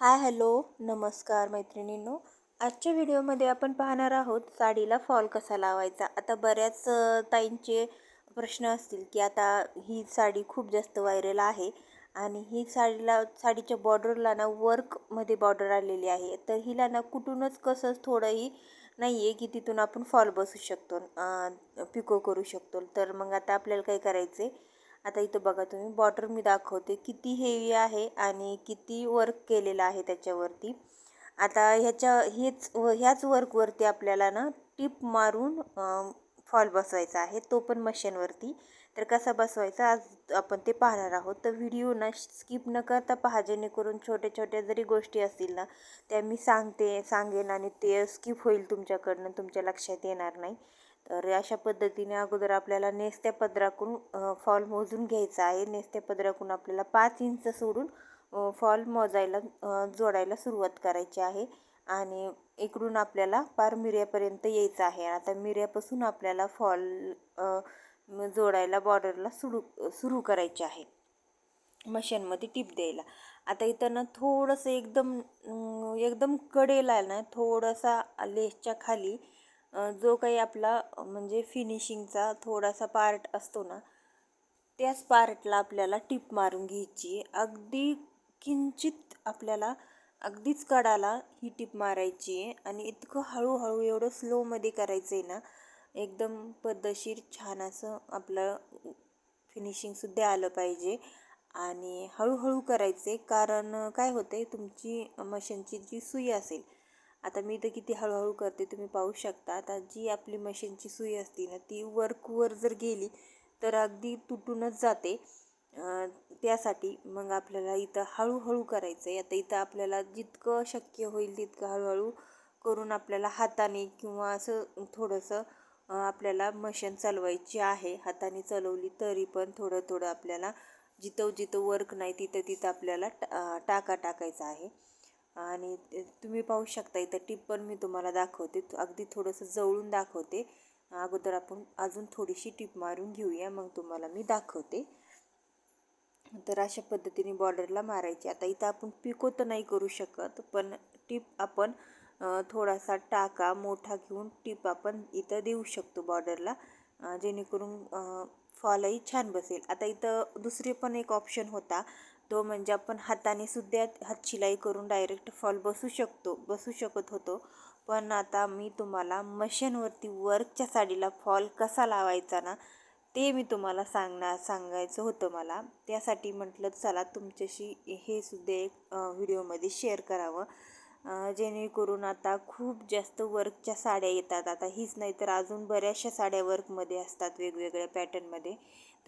Hi hello नमस्कार मैत्रिणींनो. आजच्या व्हिडिओमध्ये आपण पाहणार आहोत साडीला फॉल कसा लावायचा. आता बऱ्याच ताईंचे प्रश्न असतील की आता ही साडी खूप जास्त व्हायरल आहे आणि ही साडीला साडीच्या बॉर्डरला ना वर्कमध्ये बॉर्डर आलेली आहे. तर हिला ना कुठूनच कसंच थोडंही नाही आहे की तिथून आपण फॉल बसू शकतो पिको करू शकतो. तर मग आता आपल्याला काय करायचं आहे आता इथं बघा तुम्ही बॉर्डर मी दाखवते. किती हेवी आहे आणि किती वर्क केलेलं आहे त्याच्यावरती. आता ह्याच्या हेच व ह्याच वर्कवरती आपल्याला ना टिप मारून फॉल बसवायचा आहे. तो पण मशीनवरती तर कसा बसवायचा? आज आपण ते पाहणार आहोत. तर व्हिडिओ ना स्किप न करता पहा जेणेकरून छोट्या छोट्या जरी गोष्टी असतील ना त्या मी सांगते सांगेन आणि ते स्किप होईल तुमच्याकडनं. तुमच्या लक्षात येणार नाही. तर अशा पद्धतीने अगोदर आपल्याला नेसत्या पदराकडून फॉल मोजून घ्यायचा आहे. नेसत्या पदराकडून आपल्याला पाच इंच सोडून फॉल मोजायला जोडायला सुरुवात करायची आहे. आणि इकडून आपल्याला पार मिऱ्यापर्यंत यायचं आहे. आता मिऱ्यापासून आपल्याला फॉल जोडायला बॉर्डरला सुरू सुरू करायचे आहे. मशीनमध्ये टिप द्यायला. आता इथं ना थोडंसं एकदम एकदम कडेला ना थोडासा लेसच्या खाली जो काही आपला म्हणजे फिनिशिंगचा थोडासा पार्ट असतो ना त्याच पार्टला आपल्याला टिप मारून घ्यायची. अगदी किंचित आपल्याला अगदीच कडाला ही टिप मारायची आहे. आणि इतकं हळूहळू एवढं स्लोमध्ये करायचं आहे ना एकदम पद्धतशीर छान असं आपलं फिनिशिंगसुद्धा आलं पाहिजे. आणि हळूहळू करायचे कारण काय होतं आहे तुमची मशीनची जी सुई असेल आता मी तर किती हळूहळू करते तुम्ही पाहू शकता. आता जी आपली मशीनची सुई असते ना ती वर्कवर जर गेली तर अगदी तुटूनच जाते. त्यासाठी मग आपल्याला इथं हळूहळू करायचं आहे आता इथं आपल्याला जितकं शक्य होईल तितकं हळूहळू करून आपल्याला हाताने किंवा असं थोडंसं आपल्याला मशीन चालवायची आहे. हाताने चालवली तरी पण थोडं थोडं आपल्याला जिथं जिथं वर्क नाही तिथं तिथं आपल्याला टा टाका टाकायचा आहे. आणि तुम्ही पाहू शकता इथं टीप पण मी तुम्हाला दाखवते. अगदी थोडंसं जवळून दाखवते. अगोदर आपण अजून थोडीशी टीप मारून घेऊया मग तुम्हाला मी दाखवते. तर अशा पद्धतीने बॉर्डरला मारायची. आता इथं आपण पिको तर नाही करू शकत पण टीप आपण थोडासा टाका मोठा घेऊन टीप आपण इथं देऊ शकतो बॉर्डरला जेणेकरून फॉलही छान बसेल. आता इथं दुसरे पण एक ऑप्शन होता. तो म्हणजे आपण हाताने सुद्धा हातशिलाई करून डायरेक्ट फॉल बसू शकतो बसू शकत होतो. पण आता मी तुम्हाला मशीनवरती वर्कच्या साडीला फॉल कसा लावायचा ना ते मी तुम्हाला सांगणार सांगायचं होतं मला. त्यासाठी म्हटलं चला तुमच्याशी हे सुद्धा एक व्हिडिओमध्ये शेअर करावं. जेणेकरून आता खूप जास्त वर्कच्या साड्या येतात. आता हीच नाही तर अजून बऱ्याचशा साड्या वर्कमध्ये असतात वेगवेगळ्या पॅटर्नमध्ये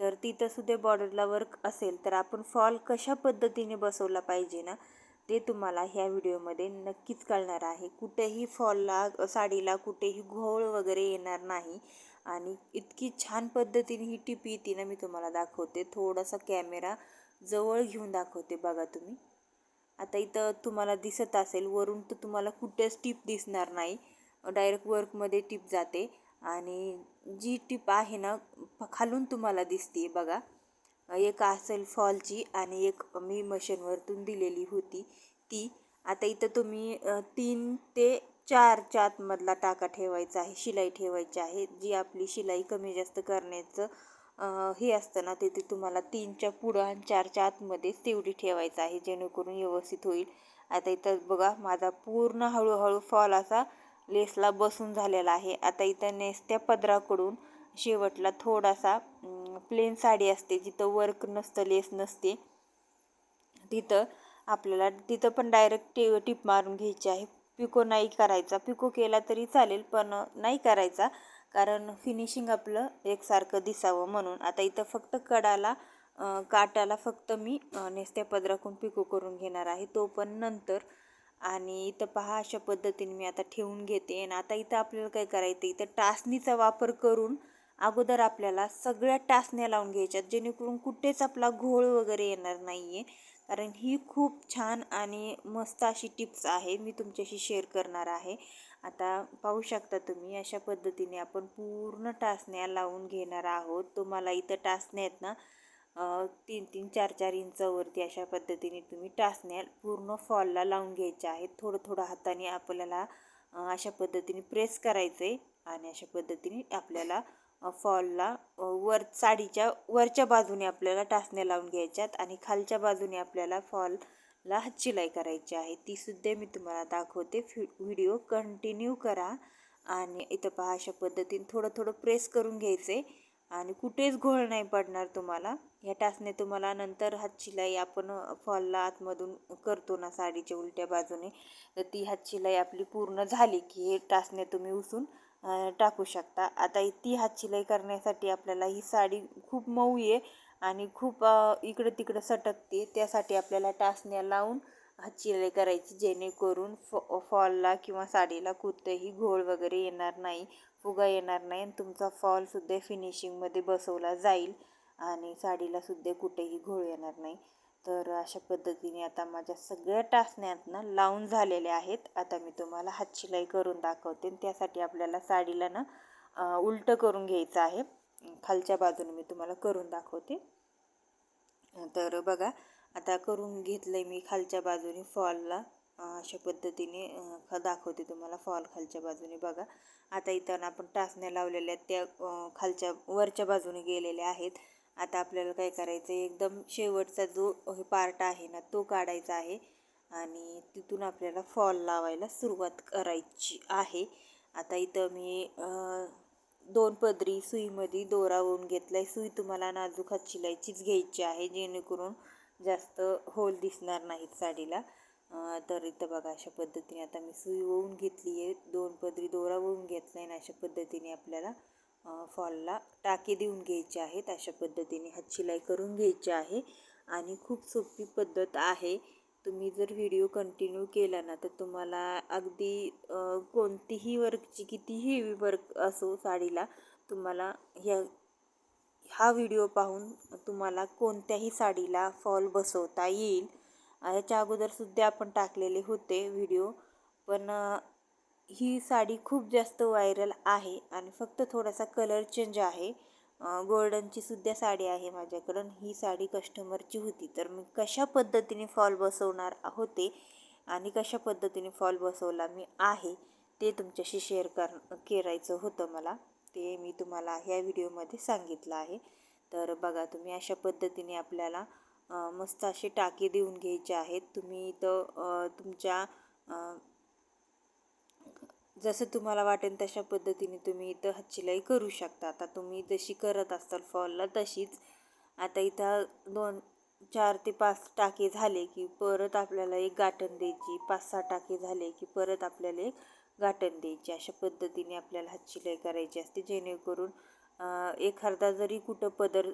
तर तिथं सुद्धा बॉर्डरला वर्क असेल तर आपण फॉल कशा पद्धतीने बसवला पाहिजे ना ते तुम्हाला ह्या व्हिडिओमध्ये नक्कीच कळणार आहे. कुठेही फॉलला साडीला कुठेही घोळ वगैरे येणार नाही आणि इतकी छान पद्धतीने ही टिप येते ना मी तुम्हाला दाखवते. थोडासा कॅमेरा जवळ घेऊन दाखवते बघा तुम्ही. आता इथं तुम्हाला दिसत असेल वरून तर तुम्हाला कुठेच टिप दिसणार नाही. डायरेक्ट वर्कमध्ये टिप जाते आणि जी टिप आहे ना खालून तुम्हाला दिसते बघा. एक असेल फॉलची आणि एक मी मशीनवरतून दिलेली होती ती. आता इथं तुम्ही तीन ते चारच्या आतमधला टाका ठेवायचा आहे शिलाई ठेवायची आहे. जी आपली शिलाई कमी जास्त करण्याचं हे असतं ना तिथे तुम्हाला तीनच्या पुढं आणि चारच्या आतमध्येच तेवढी ठेवायचं आहे जेणेकरून व्यवस्थित होईल. आता इथं बघा माझा पूर्ण हळूहळू फॉल असा लेसला बसून झालेला आहे. आता इथं नेसत्या पदराकडून शेवटला थोडासा प्लेन साडी असते जिथं वर्क नसतं लेस नसते तिथं आपल्याला तिथं पण डायरेक्ट टी टिप मारून घ्यायची आहे. पिको नाही करायचा. पिको केला तरी चालेल पण नाही करायचा कारण फिनिशिंग आपलं एकसारखं दिसावं म्हणून. आता इथं फक्त कडाला काटाला फक्त मी नेसत्या पदराकडून पिको करून घेणार आहे. तो पण नंतर. आणि इथं पहा अशा पद्धतीने मी आता ठेवून घेते. आणि आता इथं आपल्याला काय करायचं? इथं टाचणीचा वापर करून अगोदर आपल्याला सगळ्या टाचण्या लावून घ्यायच्यात जेणेकरून कुठेच आपला घोळ वगैरे येणार नाही आहे कारण ही खूप छान आणि मस्त अशी टिप्स आहे मी तुमच्याशी शेअर करणार आहे. आता पाहू शकता तुम्ही अशा पद्धतीने आपण पूर्ण टाचण्या लावून घेणार आहोत. तुम्हाला इथं टाचण्या आहेत ना तीन तीन चार चार इंचावरती अशा पद्धतीने तुम्ही टाचण्या पूर्ण फॉलला लावून घ्यायच्या आहेत. थोडं थोडं हाताने आपल्याला अशा पद्धतीने प्रेस करायचं आहे आणि अशा पद्धतीने आपल्याला फॉलला वर साडीच्या वरच्या बाजूने आपल्याला टाचण्या लावून घ्यायच्यात आणि खालच्या बाजूने आपल्याला फॉलला शिलाई करायची आहे. ती सुद्धा मी तुम्हाला दाखवते. फि व्हिडिओ कंटिन्यू करा आणि इथं पहा अशा पद्धतीने थोडं थोडं प्रेस करून घ्यायचे आणि कुठेच घोळ नाही पडणार तुम्हाला. ह्या टाचणे तुम्हाला नंतर हातशिलाई आपण फॉलला आतमधून करतो ना साडीच्या उलट्या बाजूने तर ती हातशिलाई आपली पूर्ण झाली की हे टाचणे तुम्ही उसून टाकू शकता. आता ती हातशिलाई करण्यासाठी आपल्याला ही साडी खूप मऊ आहे आणि खूप इकडं तिकडं सटकते. त्यासाठी आपल्याला टाचण्या लावून हातशिलाई करायची जेणेकरून फॉ फॉलला किंवा साडीला कुठंही घोळ वगैरे येणार नाही फुगा येणार नाही आणि तुमचा फॉलसुद्धा फिनिशिंगमध्ये बसवला जाईल आणि साडीलासुद्धा कुठेही घोळ येणार नाही. तर अशा पद्धतीने आता माझ्या सगळ्या टाचण्यात लावून झालेल्या आहेत. आता मी तुम्हाला हातशिलाई करून दाखवते त्यासाठी आपल्याला साडीला ना उलटं करून घ्यायचं आहे. खालच्या बाजूने मी तुम्हाला करून दाखवते. तर बघा आता करून घेतलं आहे मी खालच्या बाजूने फॉलला. अशा पद्धतीने दाखवते तुम्हाला फॉल खालच्या बाजूने बघा. आता इथं आपण टाचण्या लावलेल्या आहेत त्या खालच्या वरच्या बाजूने गेलेल्या आहेत. आता आपल्याला काय करायचं आहे एकदम शेवटचा जो पार्ट आहे ना तो काढायचा आहे. आणि तिथून आपल्याला फॉल लावायला सुरुवात करायची आहे. आता इथं मी दोन पदरी सुईमध्ये दोरा होऊन घेतला आहे सुई तुम्हाला नाजूक हात घ्यायची आहे जेणेकरून जास्त होल दिसणार नाहीत साडीला. तर इथं बघा अशा पद्धतीने आता मी सुई ओवून घेतली आहे दोन पदरी दोरा ओवून घेतला आहे आणि अशा पद्धतीने आपल्याला फॉलला टाके देऊन घ्यायचे आहेत अशा पद्धतीने हातशिलाई करून घ्यायची आहे. आणि खूप सोपी पद्धत आहे. तुम्ही जर व्हिडिओ कंटिन्यू केला ना तर तुम्हाला अगदी कोणतीही वर्कची कितीही हेवी वर्क असो साडीला तुम्हाला ह्या हा व्हिडिओ पाहून तुम्हाला कोणत्याही साडीला फॉल बसवता येईल. याच्या अगोदरसुद्धा आपण टाकलेले होते व्हिडिओ. पण ही साडी खूप जास्त व्हायरल आहे आणि फक्त थोडासा कलर चेंज आहे. गोल्डनची सुद्धा साडी आहे माझ्याकडून ही साडी कस्टमरची होती. तर मी कशा पद्धतीने फॉल बसवणार होते आणि कशा पद्धतीने फॉल बसवला मी आहे ते तुमच्याशी शेअर कर करायचं होतं मला. ते मी तुम्हाला ह्या व्हिडिओमध्ये सांगितलं आहे. तर बघा तुम्ही अशा पद्धतीने आपल्याला मस्त असे टाके देऊन घ्यायचे आहेत. तुम्ही इथं तुमच्या जसं तुम्हाला वाटेल तशा पद्धतीने तुम्ही इथं हातशिलाई करू शकता. आता तुम्ही जशी करत असाल फॉलला तशीच. आता इथं दोन चार ते पाच टाके झाले की परत आपल्याला एक गाठण द्यायची. पाच सहा टाके झाले की परत आपल्याला एक गाठण द्यायची. अशा पद्धतीने आपल्याला हातशिलाई करायची असते. जेणेकरून एखादा जरी कुठं पदर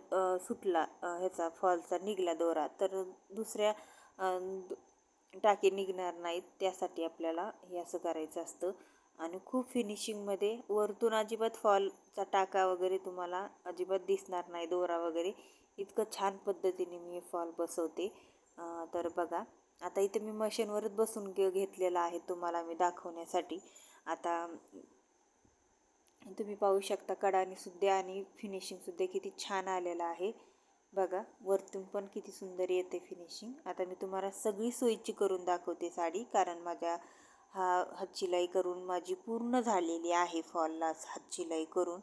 सुटला ह्याचा फॉलचा निघला दोरा तर दुसऱ्या टाके निघणार नाहीत. त्यासाठी आपल्याला हे असं करायचं असतं. आणि खूप फिनिशिंगमध्ये वरतून अजिबात फॉलचा टाका वगैरे तुम्हाला अजिबात दिसणार नाही दोरा वगैरे. इतकं छान पद्धतीने मी फॉल बसवते. तर बघा आता इथे मी मशीनवरच बसून घे घेतलेला आहे तुम्हाला मी दाखवण्यासाठी. आता तुम्ही पाहू शकता कडानीसुद्धा आणि फिनिशिंगसुद्धा किती छान आलेलं आहे. बघा वरतून पण किती सुंदर येते फिनिशिंग आता मी तुम्हाला सगळी सोयीची करून दाखवते साडी कारण माझ्या हा हातशिलाई करून माझी पूर्ण झालेली आहे फॉललाच हातशिलाई करून.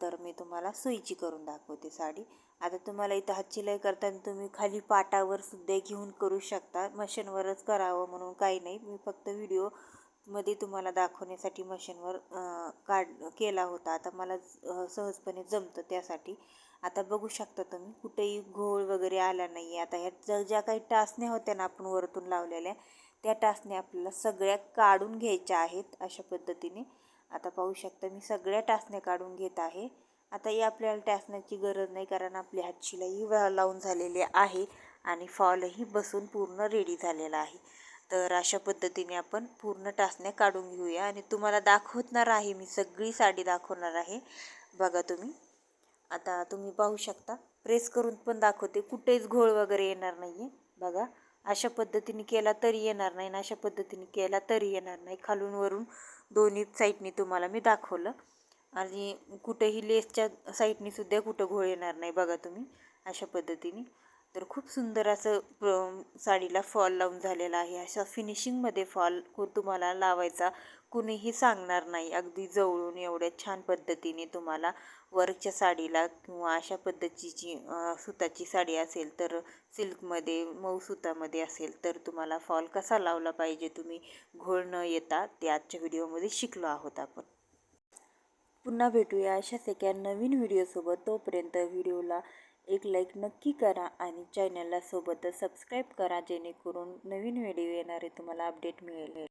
तर मी तुम्हाला सोयीची करून दाखवते साडी. आता तुम्हाला इथं हातशिलाई करताना तुम्ही खाली पाटावर सुद्धा घेऊन करू शकता. मशीनवरच करावं म्हणून काही नाही. मी फक्त व्हिडिओमध्ये तुम्हाला दाखवण्यासाठी मशीनवर काढ केला होता. आता मला सहजपणे जमतं त्यासाठी. आता बघू शकता तुम्ही कुठेही घोळ वगैरे आला नाही आता ह्या ज्या काही टाचण्या होत्या ना आपण वरतून लावलेल्या त्या टासने आपल्याला सगळ्या काढून घ्यायच्या आहेत अशा पद्धतीने. आता पाहू शकता मी सगळ्या टासण्या काढून घेत आहे. आता ही आपल्याला टासण्याची गरज नाही कारण आपली हातशिलाई लावून झालेली आहे आणि फॉलही बसून पूर्ण रेडी झालेला आहे. तर अशा पद्धतीने आपण पूर्ण टाचण्या काढून घेऊया आणि तुम्हाला दाखवणार आहे मी सगळी साडी दाखवणार आहे. बघा तुम्ही. आता तुम्ही पाहू शकता. प्रेस करून पण दाखवते. कुठेच घोळ वगैरे येणार नाही आहे बघा. अशा पद्धतीने केला तरी येणार नाही ना अशा पद्धतीने केला तरी येणार नाही. खालून वरून दोन्ही साईडनी तुम्हाला मी दाखवलं. आणि कुठेही लेसच्या साईडनी सुद्धा कुठं घोळ येणार नाही बघा तुम्ही अशा पद्धतीने. तर खूप सुंदर असं साडीला फॉल लावून झालेला आहे. अशा फिनिशिंगमध्ये फॉल तुम्हाला लावायचा कुणीही सांगणार नाही. अगदी जवळून एवढ्या छान पद्धतीने तुम्हाला वर्कच्या साडीला किंवा अशा पद्धतीची सुताची साडी असेल तर सिल्कमध्ये मऊ सुतामध्ये असेल तर तुम्हाला फॉल कसा लावला पाहिजे तुम्ही घोळ न येता ते आजच्या व्हिडिओमध्ये शिकलो आहोत आपण. पुन्हा भेटूया अशाच एका नवीन व्हिडिओसोबत. तोपर्यंत व्हिडिओला एक लाईक नक्की करा आणि चॅनलला सोबतच सबस्क्राईब करा जेणेकरून नवीन व्हिडिओ येणारे तुम्हाला अपडेट मिळेल.